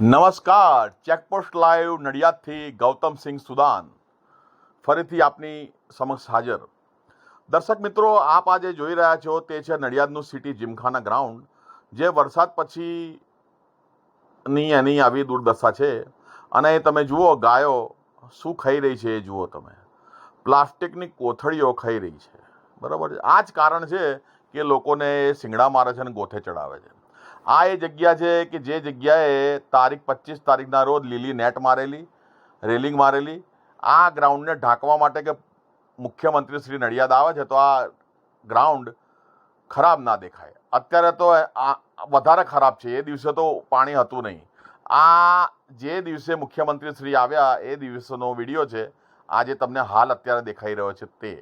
નમસ્કાર, checkpost live નડિયાદથી ગૌતમસિંહ સુદાન. ફરીથી આપની સમક્ષ હાજર. દર્શક મિત્રો, આપ આજે જોઈ રહ્યા છો તે છે નડિયાદનું સિટી જીમખાના ગ્રાઉન્ડ, જે વરસાદ પછી ની એની આવી દુર્દશા છે. અને એ તમે જુઓ, ગાયો શું ખાઈ રહી છે એ જુઓ તમે. પ્લાસ્ટિકની કોથળીઓ ખાઈ રહી છે. બરાબર છે? આ જ કારણ છે કે લોકોને શિંગડા મારે છે અને ગોથે ચડાવે છે. આ એ જગ્યા છે કે જે જગ્યાએ તારીખ પચીસ તારીખના રોજ લીલી નેટ મારેલી, રેલિંગ મારેલી. આ ગ્રાઉન્ડને ઢાંકવા માટે કે મુખ્યમંત્રી શ્રી નડિયાદ આવે છે તો આ ગ્રાઉન્ડ ખરાબ ના દેખાય. અત્યારે તો આ વધારે ખરાબ છે. એ દિવસે તો પાણી હતું નહીં. આ જે દિવસે મુખ્યમંત્રી શ્રી આવ્યા, એ દિવસનો વીડિયો છે. આ જે તમને હાલ અત્યારે દેખાઈ રહ્યો છે તે.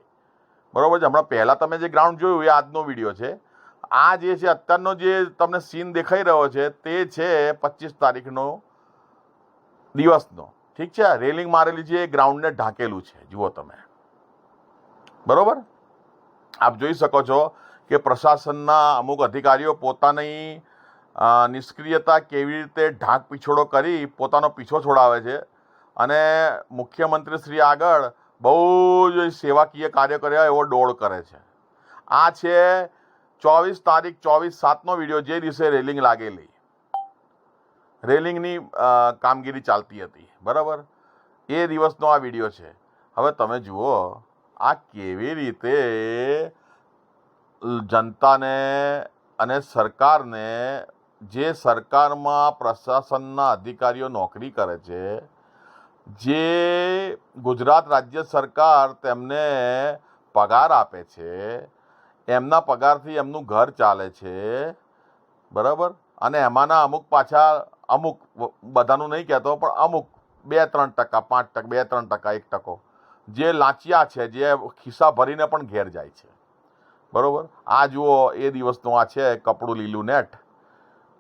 બરાબર છે? હમણાં પહેલાં તમે જે ગ્રાઉન્ડ જોયું એ આજનો વીડિયો છે. આ જે છે, અત્યારનો જે તમને સીન દેખાઈ રહ્યો છે, તે છે પચીસ તારીખનો દિવસનો. ઠીક છે? રેલિંગ મારેલી છે, એ ગ્રાઉન્ડને ઢાંકેલું છે. જુઓ તમે. બરોબર? આપ જોઈ શકો છો કે પ્રશાસનના અમુક અધિકારીઓ પોતાની નિષ્ક્રિયતા કેવી રીતે ઢાંક પીછોડો કરી પોતાનો પીછો છોડાવે છે. અને મુખ્યમંત્રી શ્રી આગળ બહુ જ સેવાકીય કાર્ય કર્યા એવો ડોળ કરે છે. આ છે ચોવીસ તારીખ ચોવીસ સાતનો વીડિયો જે દિવસે રેલિંગ લાગેલી, રેલિંગની કામગીરી ચાલતી હતી, બરાબર? એ દિવસનો આ વીડિયો છે. હવે તમે જુઓ, આ કેવી રીતે જનતાને અને સરકારને, જે સરકારમાં પ્રશાસનના અધિકારીઓ નોકરી કરે છે, જે ગુજરાત રાજ્ય સરકાર તેમને પગાર આપે છે એમના પગારથી એમનું ઘર ચાલે છે. બરાબર? અને એમાંના અમુક પાછા અમુક બધાનું નહીં કહેતો, પણ અમુક બે ત્રણ ટકા, પાંચ ટકા બે ત્રણ ટકા, એક ટકો જે લાંચિયા છે, જે ખિસ્સા ભરીને પણ ઘેર જાય છે. બરાબર? આ જુઓ, એ દિવસનું આ છે, કપડું લીલું નેટ.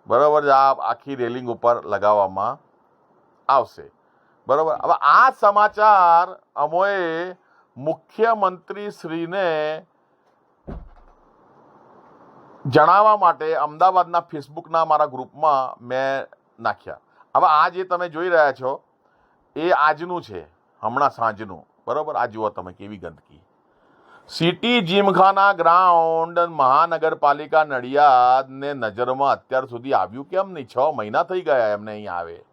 બરાબર આ આખી રેલિંગ ઉપર લગાવવામાં આવશે. બરાબર? હવે આ સમાચાર અમોએ મુખ્યમંત્રી શ્રીને જણાવવા માટે અમદાવાદના ફેસબુકના મારા ગ્રુપમાં મેં નાખ્યા. હવે આ જે તમે જોઈ રહ્યા છો, એ આજનું છે, હમણાં સાંજનું. બરાબર? આ જુઓ તમે કેવી ગંદકી. સિટી જીમખાના ગ્રાઉન્ડ મહાનગરપાલિકા નડિયાદને નજરમાં અત્યાર સુધી આવ્યું કેમ નહીં? છ મહિના થઈ ગયા એમને અહીં આવે.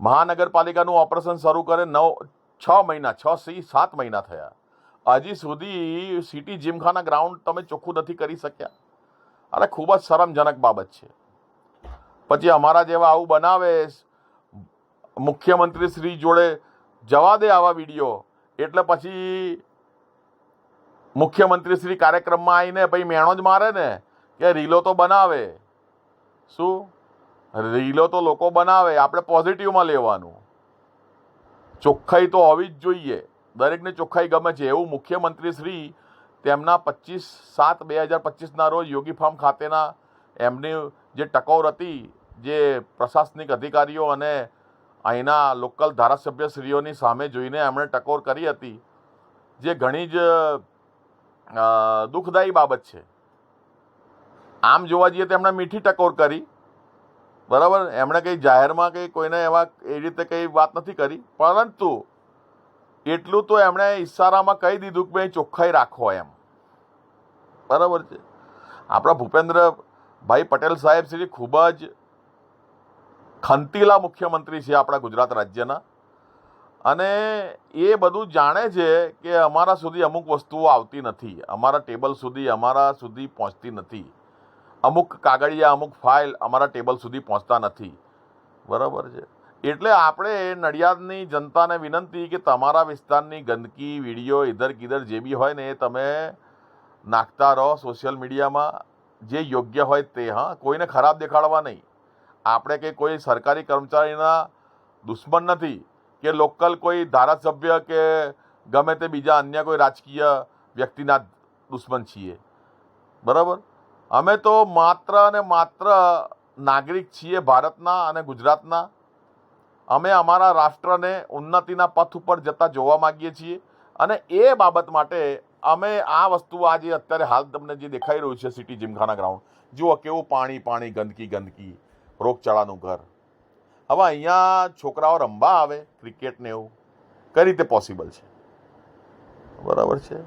મહાનગરપાલિકાનું ઓપરેશન શરૂ કરે નવ, છ મહિના, છ સી, સાત મહિના થયા. હજી સુધી સિટી જીમખાના ગ્રાઉન્ડ તમે ચોખ્ખું નથી કરી શક્યા. અરે ખૂબ જ શરમજનક બાબત છે. પછી અમારા જેવા આવું બનાવે, મુખ્યમંત્રી શ્રી જોડે જવા દે આવા વીડિયો, એટલે પછી મુખ્યમંત્રી શ્રી કાર્યક્રમમાં આવીને પછી મેણો જ મારે ને કે રીલો તો બનાવે. શું? રીલો તો લોકો બનાવે, આપણે પોઝિટિવમાં લેવાનું. ચોખ્ખાઈ તો હોવી જ જોઈએ. દરેકને ચોખ્ખાઈ ગમે છે. એવું મુખ્યમંત્રી શ્રી તેમના પચીસ સાત બે હજાર પચીસના રોજ યોગી ફાર્મ ખાતેના એમની જે ટકોર હતી, જે પ્રશાસનિક અધિકારીઓ અને અહીંના લોકલ ધારાસભ્યશ્રીઓની સામે જોઈને એમણે ટકોર કરી હતી, જે ઘણી જ દુઃખદાયી બાબત છે. આમ જોવા જઈએ તો એમણે મીઠી ટકોર કરી, બરાબર? એમણે કંઈ જાહેરમાં કંઈ કોઈને એવા એ રીતે કંઈ વાત નથી કરી, પરંતુ એટલું તો એમણે ઈશારામાં કહી દીધું કે ભાઈ ચોખ્ખાઈ રાખો એમ. બરાબર છે? આપણા ભૂપેન્દ્રભાઈ પટેલ સાહેબ શ્રી ખૂબ જ ખંતીલા મુખ્યમંત્રી છે આપણા ગુજરાત રાજ્યના. અને એ બધું જાણે છે કે અમારા સુધી અમુક વસ્તુઓ આવતી નથી, અમારા ટેબલ સુધી, અમારા સુધી પહોંચતી નથી. અમુક કાગળિયા, અમુક ફાઇલ અમારા ટેબલ સુધી પહોંચતા નથી. બરાબર છે? એટલે આપણે નડિયાદની જનતાને વિનંતી કે તમારા વિસ્તારની ગંદકી, વીડિયો ઇધર કિધર જે બી હોય ને એ તમે નાખતા રહો સોશિયલ મીડિયામાં. જે યોગ્ય હોય તે, હા. કોઈને ખરાબ દેખાડવા નહીં. આપણે કે કોઈ સરકારી કર્મચારીના દુશ્મન નથી, કે લોકલ કોઈ ધારાસભ્ય કે ગમે તે બીજા અન્ય કોઈ રાજકીય વ્યક્તિના દુશ્મન છીએ. બરાબર? અમે તો માત્ર અને માત્ર નાગરિક છીએ ભારતના અને ગુજરાતના. અમે અમારા રાષ્ટ્રને ઉન્નતિના પથ ઉપર જતા જોવા માગીએ છીએ અને એ બાબત માટે અમે આ વસ્તુ આજે અત્યારે હાલ તમને જે દેખાઈ રહ્યું છે સિટી જીમખાના ગ્રાઉન્ડ જુઓ કેવું પાણી પાણી, ગંદકી ગંદકી, રોગચાળાનું ઘર. હવે અહીંયા છોકરાઓ રમવા આવે ક્રિકેટને એવું, કઈ રીતે પોસિબલ છે? બરાબર છે?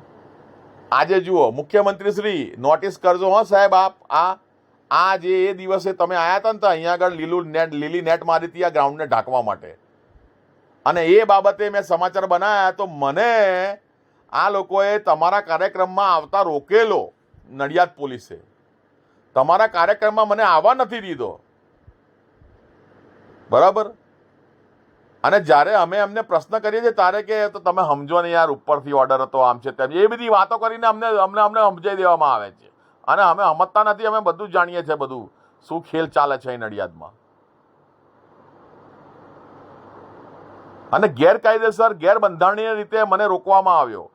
આજે જુઓ, મુખ્યમંત્રી શ્રી નોટિસ કરજો, હા સાહેબ, આપ આ આ જે એ દિવસે તમે આવ્યા હતા ને તો અહીંયા આગળ લીલું નેટ, લીલી નેટ મારી હતી આ ગ્રાઉન્ડને ઢાંકવા માટે. અને એ બાબતે મેં સમાચાર બનાવ્યા તો મને આ લોકોએ તમારા કાર્યક્રમમાં આવતા રોકેલો નડિયાદ પોલીસે. તમારા કાર્યક્રમમાં મને આવવા નથી દીધો. બરાબર? અને જ્યારે અમે અમને પ્રશ્ન કરીએ છીએ ત્યારે કે તો તમે સમજો ને યાર ઉપરથી ઓર્ડર હતો, આમ છે તેમ એ બધી વાતો કરીને અમને અમને અમને સમજાવી દેવામાં આવે છે. અને અમે અમતતા નથી, અમે બધું જ જાણીએ છીએ બધું. શું ખેલ ચાલે છે અહીં નડિયાદમાં? અને ગેરકાયદેસર, ગેરબંધારણીય રીતે મને રોકવામાં આવ્યો.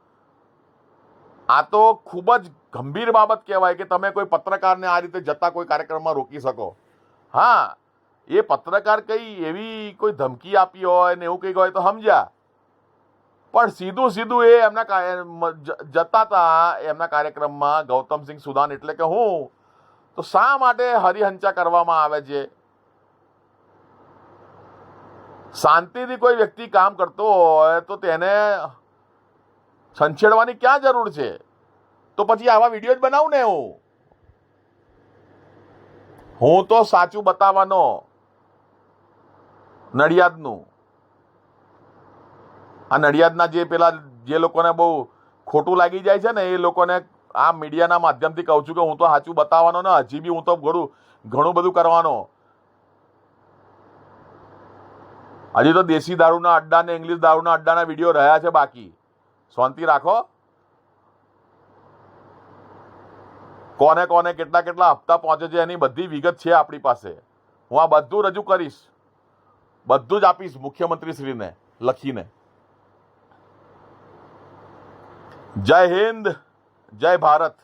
આ તો ખૂબ જ ગંભીર બાબત કહેવાય કે તમે કોઈ પત્રકારને આ રીતે જતા કોઈ કાર્યક્રમમાં રોકી શકો. હા, એ પત્રકાર કઈ એવી કોઈ ધમકી આપી હોય ને એવું કંઈક હોય તો સમજ્યા. પણ સીધું સીધું એ એમના જતા હતા એમના કાર્યક્રમમાં ગૌતમસિંહ સુદાન એટલે કે હું. તો શા માટે હરિહંચા કરવામાં આવે છે? શાંતિથી કોઈ વ્યક્તિ કામ કરતો હોય તો તેને છંછેડવાની ક્યાં જરૂર છે? તો પછી આવા વીડિયો જ બનાવું ને હું. હું તો સાચું બતાવવાનો. નડિયાદનું. આ નડિયાદના જે પેલા જે લોકોને બહુ ખોટું લાગી જાય છે ને, એ લોકોને આ મીડિયાના માધ્યમથી કહું છું કે હું તો સાચું બતાવવાનો ને, હજી બી હું તો ઘણું ઘણું બધું કરવાનો. હજી તો દેશી દારૂના અડ્ડા ને ઇંગ્લિશ દારૂના અડ્ડાના વીડિયો રહ્યા છે બાકી. શાંતિ રાખો. કોને કોને કેટલા કેટલા હપ્તા પહોંચે છે એની બધી વિગત છે આપણી પાસે. હું આ બધું રજૂ કરીશ. બધું જ આપીશ મુખ્યમંત્રીશ્રીને, લખીને. જય હિન્દ જય ભારત.